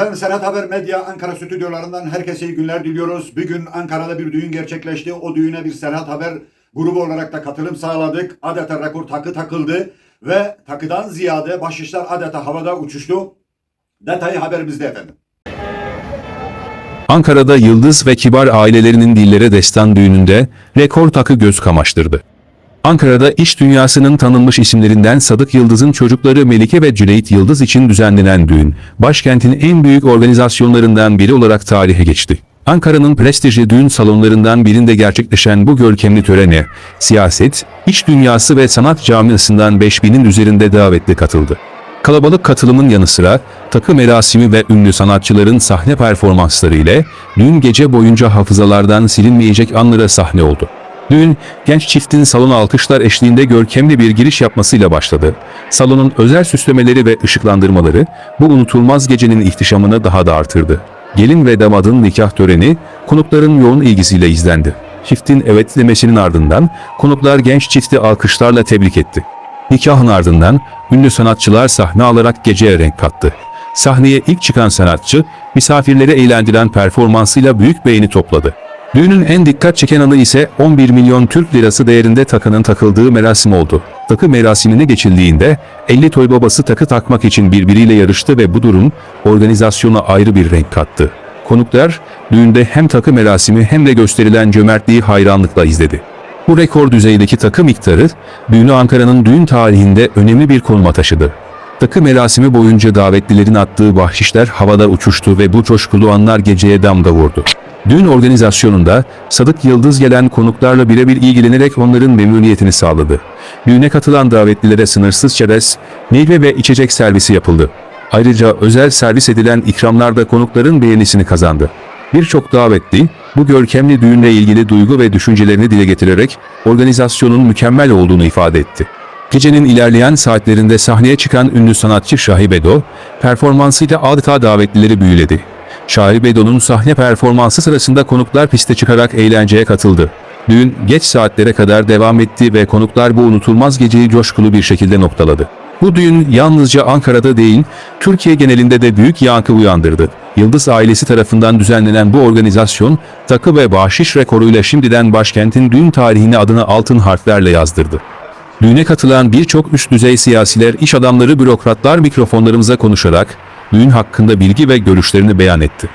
Efendim Serhat Haber Medya Ankara stüdyolarından herkese iyi günler diliyoruz. Bugün Ankara'da bir düğün gerçekleşti. O düğüne bir Serhat Haber grubu olarak da katılım sağladık. Adeta rekor takı takıldı ve takıdan ziyade başışlar adeta havada uçuştu. Detayı haberimizde efendim. Ankara'da Yıldız ve Kibar ailelerinin dillere destan düğününde rekor takı göz kamaştırdı. Ankara'da iş dünyasının tanınmış isimlerinden Sadık Yıldız'ın çocukları Melike ve Cüneyt Yıldız için düzenlenen düğün, başkentin en büyük organizasyonlarından biri olarak tarihe geçti. Ankara'nın prestijli düğün salonlarından birinde gerçekleşen bu görkemli törene, siyaset, iş dünyası ve sanat camiasından 5000'in üzerinde davetli katıldı. Kalabalık katılımın yanı sıra takı merasimi ve ünlü sanatçıların sahne performansları ile düğün gece boyunca hafızalardan silinmeyecek anlara sahne oldu. Düğün, genç çiftin salon alkışlar eşliğinde görkemli bir giriş yapmasıyla başladı. Salonun özel süslemeleri ve ışıklandırmaları bu unutulmaz gecenin ihtişamını daha da artırdı. Gelin ve damadın nikah töreni konukların yoğun ilgisiyle izlendi. Çiftin evet demesinin ardından konuklar genç çifti alkışlarla tebrik etti. Nikahın ardından ünlü sanatçılar sahne alarak geceye renk kattı. Sahneye ilk çıkan sanatçı, misafirleri eğlendiren performansıyla büyük beğeni topladı. Düğünün en dikkat çeken anı ise 11 milyon Türk lirası değerinde takının takıldığı merasim oldu. Takı merasimine geçildiğinde 50 toy babası takı takmak için birbiriyle yarıştı ve bu durum organizasyona ayrı bir renk kattı. Konuklar düğünde hem takı merasimi hem de gösterilen cömertliği hayranlıkla izledi. Bu rekor düzeydeki takı miktarı, düğünü Ankara'nın düğün tarihinde önemli bir konuma taşıdı. Takı merasimi boyunca davetlilerin attığı bahşişler havada uçuştu ve bu coşkulu anlar geceye damga vurdu. Düğün organizasyonunda Sadık Yıldız gelen konuklarla birebir ilgilenerek onların memnuniyetini sağladı. Düğüne katılan davetlilere sınırsız çerez, meyve ve içecek servisi yapıldı. Ayrıca özel servis edilen ikramlar da konukların beğenisini kazandı. Birçok davetli bu görkemli düğünle ilgili duygu ve düşüncelerini dile getirerek organizasyonun mükemmel olduğunu ifade etti. Gecenin ilerleyen saatlerinde sahneye çıkan ünlü sanatçı Şahibedo, performansıyla adeta davetlileri büyüledi. Şahibedo'nun sahne performansı sırasında konuklar piste çıkarak eğlenceye katıldı. Düğün geç saatlere kadar devam etti ve konuklar bu unutulmaz geceyi coşkulu bir şekilde noktaladı. Bu düğün yalnızca Ankara'da değil, Türkiye genelinde de büyük yankı uyandırdı. Yıldız ailesi tarafından düzenlenen bu organizasyon, takı ve bahşiş rekoruyla şimdiden başkentin düğün tarihine adını altın harflerle yazdırdı. Düğüne katılan birçok üst düzey siyasiler, iş adamları, bürokratlar mikrofonlarımıza konuşarak düğün hakkında bilgi ve görüşlerini beyan etti.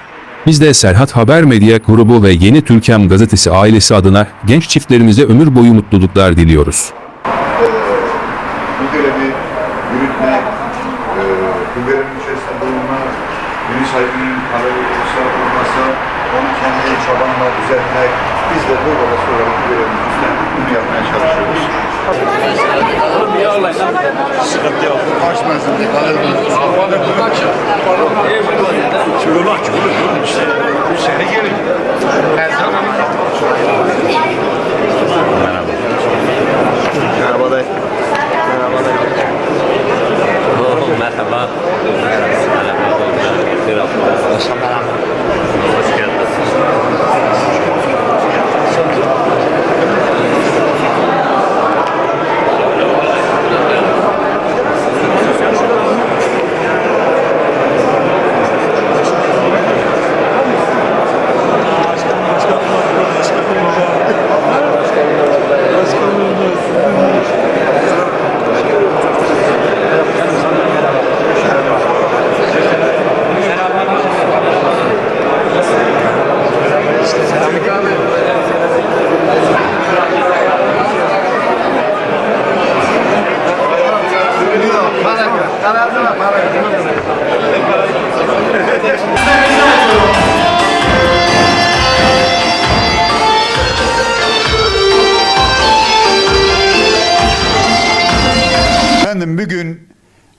Biz de Serhat Haber Medya grubu ve Yeni Türkem gazetesi ailesi adına genç çiftlerimize ömür boyu mutluluklar diliyoruz. Bu görevi yürütme, e, bu görevin içerisinde bulunma, düğün sahibinin kararı olsa olmasa onu kendi çabanla düzeltmek, biz de bu babası olarak görevimizi üstlendik, bunu yapmaya çalışıyoruz. Sıkıntı yok. Kaç mezunlu kalır Çığırmak çığırmak işte. Bir sene gelin. Merhaba dayı. Oh, merhaba. Merhaba. Merhaba. Hoş geldiniz. Thank you.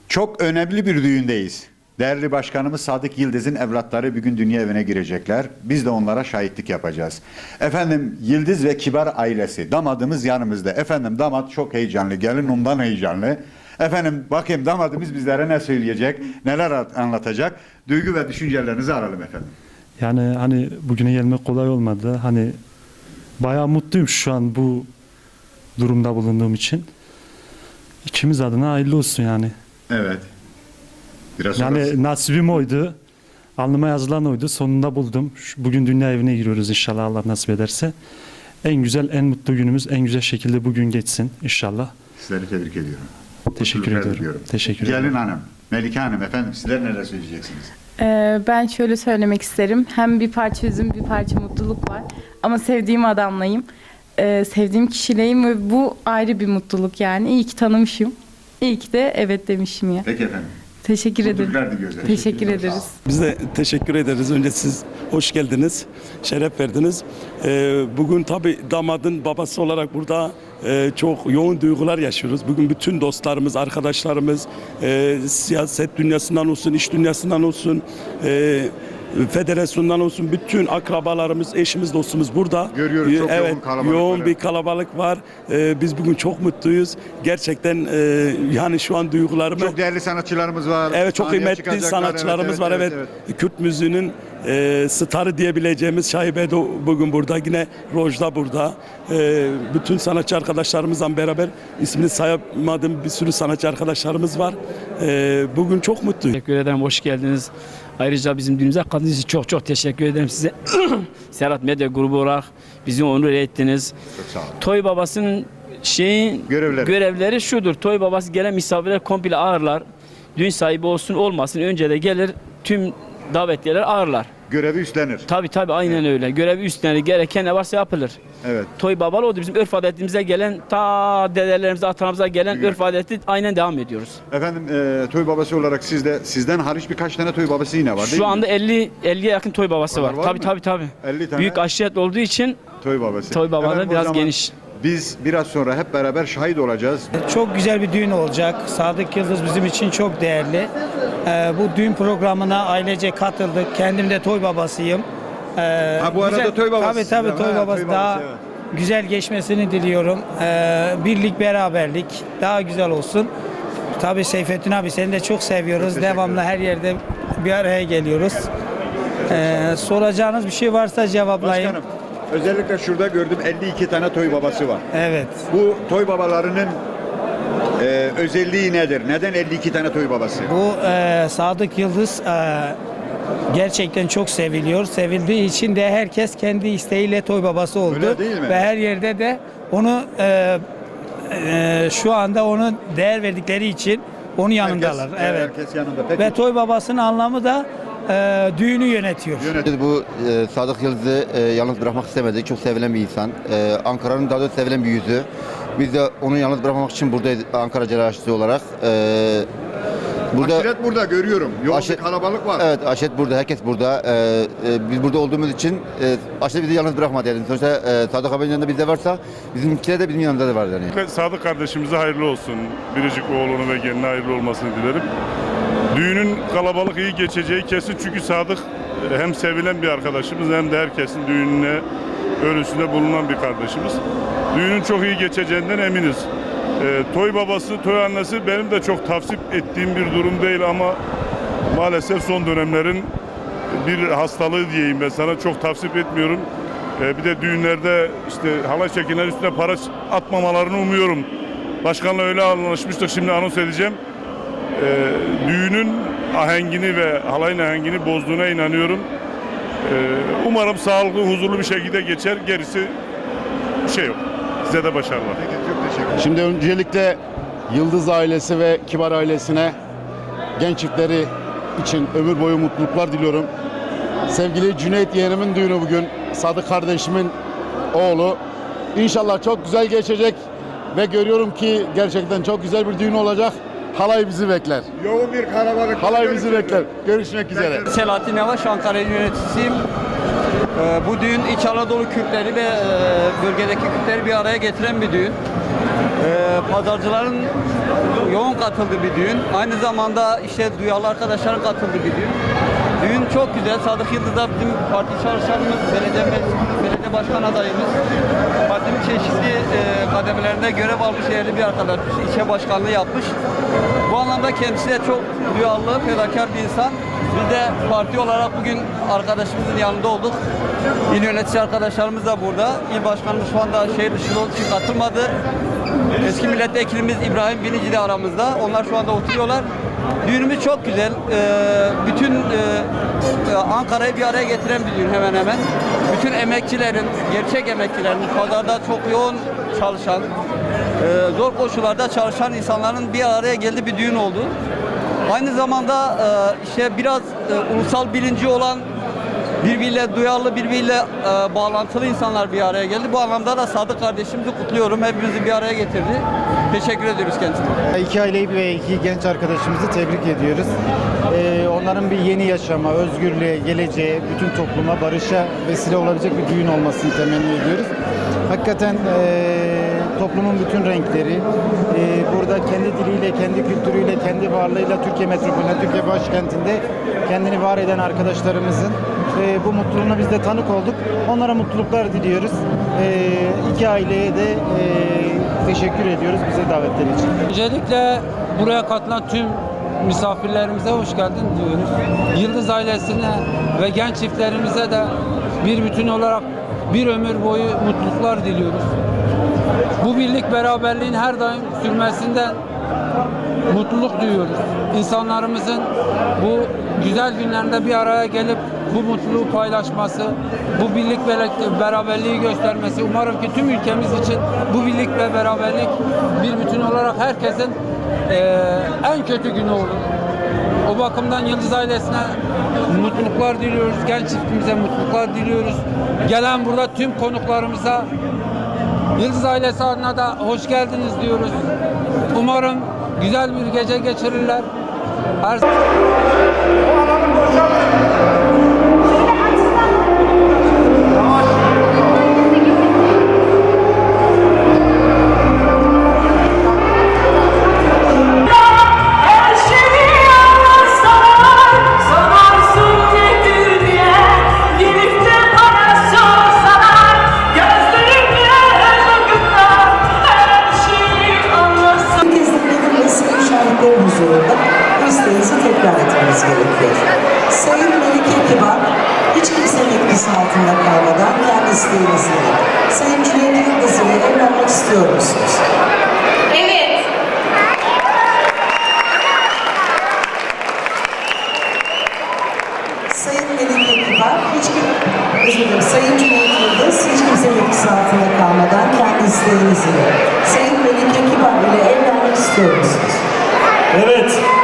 Çok önemli bir düğündeyiz. Değerli başkanımız Sadık Yıldız'ın evlatları bugün dünya evine girecekler. Biz de onlara şahitlik yapacağız. Efendim Yıldız ve Kibar ailesi. Damadımız yanımızda. Efendim damat çok heyecanlı. Gelin ondan heyecanlı. Efendim bakayım damadımız bizlere ne söyleyecek, neler anlatacak. Duygu ve düşüncelerinizi alalım efendim. Yani hani bugüne gelmek kolay olmadı. Hani bayağı mutluyum şu an bu durumda bulunduğum için. İkimiz adına hayırlı olsun yani. Evet. Biraz Yani nasibim oydu. Alnıma yazılan oydu. Sonunda buldum. Şu- Bugün dünya evine giriyoruz inşallah Allah nasip ederse. En güzel, en mutlu günümüz en güzel şekilde bugün geçsin inşallah. Sizleri tebrik ediyorum. Teşekkür Mutluluklar ediyorum. diliyorum. Teşekkür Gelin ederim. Hanım, Melike Hanım efendim sizler neler söyleyeceksiniz? Ee, ben şöyle söylemek isterim. Hem bir parça üzüm, bir parça mutluluk var. Ama sevdiğim adamlayım. Ee, sevdiğim kişileyim ve bu ayrı bir mutluluk yani. İyi ki tanımışım. İyi ki de evet demişim ya. Peki efendim. Teşekkür ederim. Mutluluklar diliyoruz. Teşekkür ederiz. Biz de teşekkür ederiz. Önce siz hoş geldiniz, şeref verdiniz. Ee, bugün tabii damadın babası olarak burada e, çok yoğun duygular yaşıyoruz. Bugün bütün dostlarımız, arkadaşlarımız, e, siyaset dünyasından olsun, iş dünyasından olsun, e, federasyondan olsun bütün akrabalarımız, eşimiz, dostumuz burada. Görüyoruz, çok yoğun evet, kalabalık yoğun var, bir evet. kalabalık var. Ee, biz bugün çok mutluyuz. Gerçekten e, yani şu an duygularımı Çok değerli sanatçılarımız var. Evet çok Sahneye kıymetli sanatçılarımız var evet. Kürt müziğinin e, starı diyebileceğimiz Şahibe de bugün burada yine Rojda burada. E, bütün sanatçı arkadaşlarımızla beraber ismini sayamadığım bir sürü sanatçı arkadaşlarımız var. E, bugün çok mutluyum. Teşekkür ederim, hoş geldiniz. Ayrıca bizim düğünümüze katıldığınız için çok çok teşekkür ederim size. Serhat Medya grubu olarak bizi onur ettiniz. Çok sağ olun. Toy babasının şeyin Görevleri. görevleri şudur. Toy babası gelen misafirler komple ağırlar. Düğün sahibi olsun olmasın önce de gelir tüm davetliler ağırlar. Görevi üstlenir. Tabi tabi aynen öyle. Görevi üstlenir. Gereken ne varsa yapılır. Evet. Toy babalı oldu. Bizim örf adetimize gelen ta dedelerimize, atalarımıza gelen Güzel. örf adeti aynen devam ediyoruz. Efendim e, toy babası olarak sizde sizden hariç birkaç tane toy babası yine var değil Şu mi? anda 50 50'ye yakın toy babası Var, var. var Tabii mı? tabii tabii. 50 tane Büyük aşiret olduğu için toy babası. toy babaları Efendim, biraz zaman geniş. Biz biraz sonra hep beraber şahit olacağız. Çok güzel bir düğün olacak. Sadık Yıldız bizim için çok değerli. Ee, bu düğün programına ailece katıldık. Kendim de toy babasıyım. Ee, Ha, bu arada toy babası Tabii tabii toy Ha, babası toy daha babası, evet. güzel geçmesini diliyorum. Ee, birlik beraberlik daha güzel olsun. Tabii Seyfettin abi seni de çok seviyoruz. teşekkür Devamlı her yerde bir araya geliyoruz. Ee, soracağınız bir şey varsa cevaplayayım. Başkanım özellikle şurada gördüm 52 tane toy babası var. Evet. Bu toy babalarının e, özelliği nedir? Neden 52 tane toy babası? Bu e, Sadık Yıldız e, gerçekten çok seviliyor. Sevildiği için de herkes kendi isteğiyle toy babası oldu. Öyle değil mi? Ve her yerde de onu e, e, şu anda onu değer verdikleri için onun yanındalar. Herkes, evet. Herkes yanında. Peki. Ve toy babasının anlamı da e, düğünü yönetiyor. Yönet- Biz bu e, Sadık Yıldız'ı e, yalnız bırakmak istemedik. Çok sevilen bir insan. E, Ankara'nın daha da sevilen bir yüzü. Biz de onu yalnız bırakmamak için buradayız Ankara Cerrahçısı olarak. E, burada Aşiret burada görüyorum. Yoğun Aşiret- kalabalık var. Evet Aşet burada, herkes burada. E, e, biz burada olduğumuz için e, Aşet bizi yalnız bırakmadı yani. Sonuçta e, Sadık abinin yanında bizde varsa bizimkiler de bizim yanında da var yani. Sadık kardeşimize hayırlı olsun. Biricik oğlunu ve geline hayırlı olmasını dilerim. Düğünün kalabalık iyi geçeceği kesin çünkü Sadık e, hem sevilen bir arkadaşımız hem de herkesin düğününe ölüsünde bulunan bir kardeşimiz. Düğünün çok iyi geçeceğinden eminiz. E, toy babası, toy annesi benim de çok tavsip ettiğim bir durum değil ama maalesef son dönemlerin bir hastalığı diyeyim ben sana çok tavsip etmiyorum. Ee, bir de düğünlerde işte halay çekenler üstüne para atmamalarını umuyorum. Başkanla öyle anlaşmıştık şimdi anons edeceğim. Ee, düğünün ahengini ve halayın ahengini bozduğuna inanıyorum. Ee, umarım sağlıklı, huzurlu bir şekilde geçer. Gerisi bir şey yok. Size de başarılar. Peki, çok teşekkür ederim. Şimdi öncelikle Yıldız ailesi ve Kibar ailesine genç çiftleri için ömür boyu mutluluklar diliyorum. Sevgili Cüneyt yeğenimin düğünü bugün. Sadık kardeşimin oğlu. İnşallah çok güzel geçecek ve görüyorum ki gerçekten çok güzel bir düğün olacak. Halay bizi bekler. Yoğun bir kalabalık. Halay bizi bekler. Görüşmek üzere. Selahattin Yavaş, Ankara yöneticisiyim. Ee, bu düğün İç Anadolu Kürtleri ve e, bölgedeki Kürtleri bir araya getiren bir düğün. Ee, pazarcıların yoğun katıldığı bir düğün. Aynı zamanda işte duyarlı arkadaşların katıldığı bir düğün. Düğün çok güzel. Sadık Yıldız da bizim parti çalışanımız, belediye meclisimiz, belediye başkan adayımız. Partinin çeşitli e, kademelerinde görev almış değerli bir arkadaş. İlçe başkanlığı yapmış. Bu anlamda kendisi de çok duyarlı, fedakar bir insan. Biz de parti olarak bugün arkadaşımızın yanında olduk. İl yönetici arkadaşlarımız da burada. İl başkanımız şu anda şehir dışında olduğu için katılmadı. Eski milletvekilimiz İbrahim Binici de aramızda. Onlar şu anda oturuyorlar. Düğünümüz çok güzel. Ee, bütün e, Ankara'yı bir araya getiren bir düğün hemen hemen. Bütün emekçilerin, gerçek emekçilerin, pazarda çok yoğun çalışan, e, zor koşullarda çalışan insanların bir araya geldiği bir düğün oldu. Aynı zamanda e, işte biraz e, ulusal bilinci olan birbiriyle duyarlı, birbiriyle e, bağlantılı insanlar bir araya geldi. Bu anlamda da Sadık kardeşimizi kutluyorum. Hepimizi bir araya getirdi. Teşekkür ediyoruz kendisine. İki aileyi ve iki genç arkadaşımızı tebrik ediyoruz. Ee, onların bir yeni yaşama, özgürlüğe, geleceğe, bütün topluma, barışa vesile olabilecek bir düğün olmasını temenni ediyoruz. Hakikaten ee, toplumun bütün renkleri, ee, burada kendi diliyle, kendi kültürüyle, kendi varlığıyla Türkiye metropolünde, Türkiye başkentinde kendini var eden arkadaşlarımızın ee, bu mutluluğuna biz de tanık olduk. Onlara mutluluklar diliyoruz. Ee, iki aileye de ee, teşekkür ediyoruz bize davetleri için. Öncelikle buraya katılan tüm misafirlerimize hoş geldin diyoruz. Yıldız ailesine ve genç çiftlerimize de bir bütün olarak bir ömür boyu mutluluklar diliyoruz. Bu birlik beraberliğin her daim sürmesinden mutluluk duyuyoruz. İnsanlarımızın bu güzel günlerinde bir araya gelip bu mutluluğu paylaşması, bu birlik ve beraberliği göstermesi. Umarım ki tüm ülkemiz için bu birlik ve beraberlik bir bütün olarak herkesin eee, en kötü günü olur. O bakımdan Yıldız ailesine mutluluklar diliyoruz. Genç çiftimize mutluluklar diliyoruz. Gelen burada tüm konuklarımıza Yıldız ailesi adına da hoş geldiniz diyoruz. Umarım güzel bir gece geçirirler. Her özür Sayın Cüneyt Yıldız hiç kimsenin etkisi altında kalmadan kendi isteğinizle Sayın Melike Kibar ile evlenmek istiyor musunuz? Evet.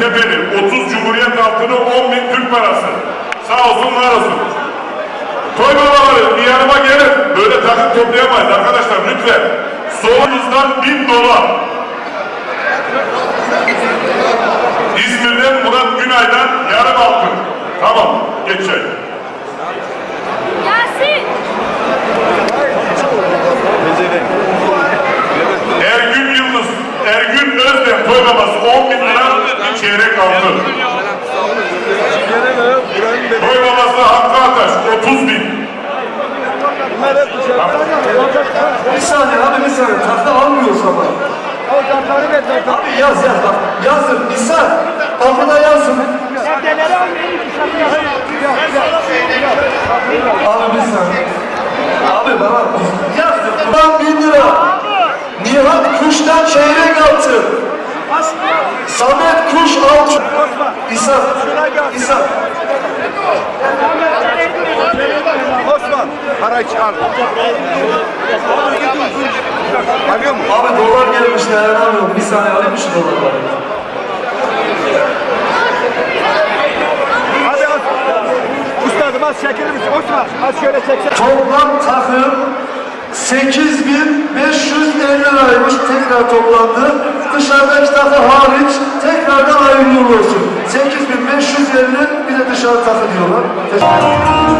Tepeli 30 Cumhuriyet altını 10 bin Türk parası. Sağ olsun var olsun. Toy babaları bir yanıma gelin. Böyle takım toplayamayız arkadaşlar lütfen. Solunuzdan 1000 dolar. İzmir'den Murat Günay'dan yarım altın. Tamam geç çay. Yasin Ergün Yıldız, Ergün Özden toy babası 10 bin lira çeyrek altın. Toy babası Hakkı Ataş 30 bin. Bir saniye abi bir saniye. Tahta almıyoruz ama. Abi yaz yaz bak. Yazın İhsan Tahtada yazın. Abi bir saniye. Abi bana yaz Ben bin lira. Nihat Kuş'tan çeyrek altın Samet Kuş altın İhsan İhsan Osman. Parayı çıkar. Alıyor mu? Abi dolar gelmiş dayanamıyorum. Bir saniye alayım şu dolarları? Hadi az. Üstadım az çekilir misin? Osman az şöyle çeksen. Toplam takım 8550 liraymış tekrar toplandı dışarıda takı hariç tekrardan ayrılıyor olsun. 8500 yerine bir de dışarı takı diyorlar. Teşekkür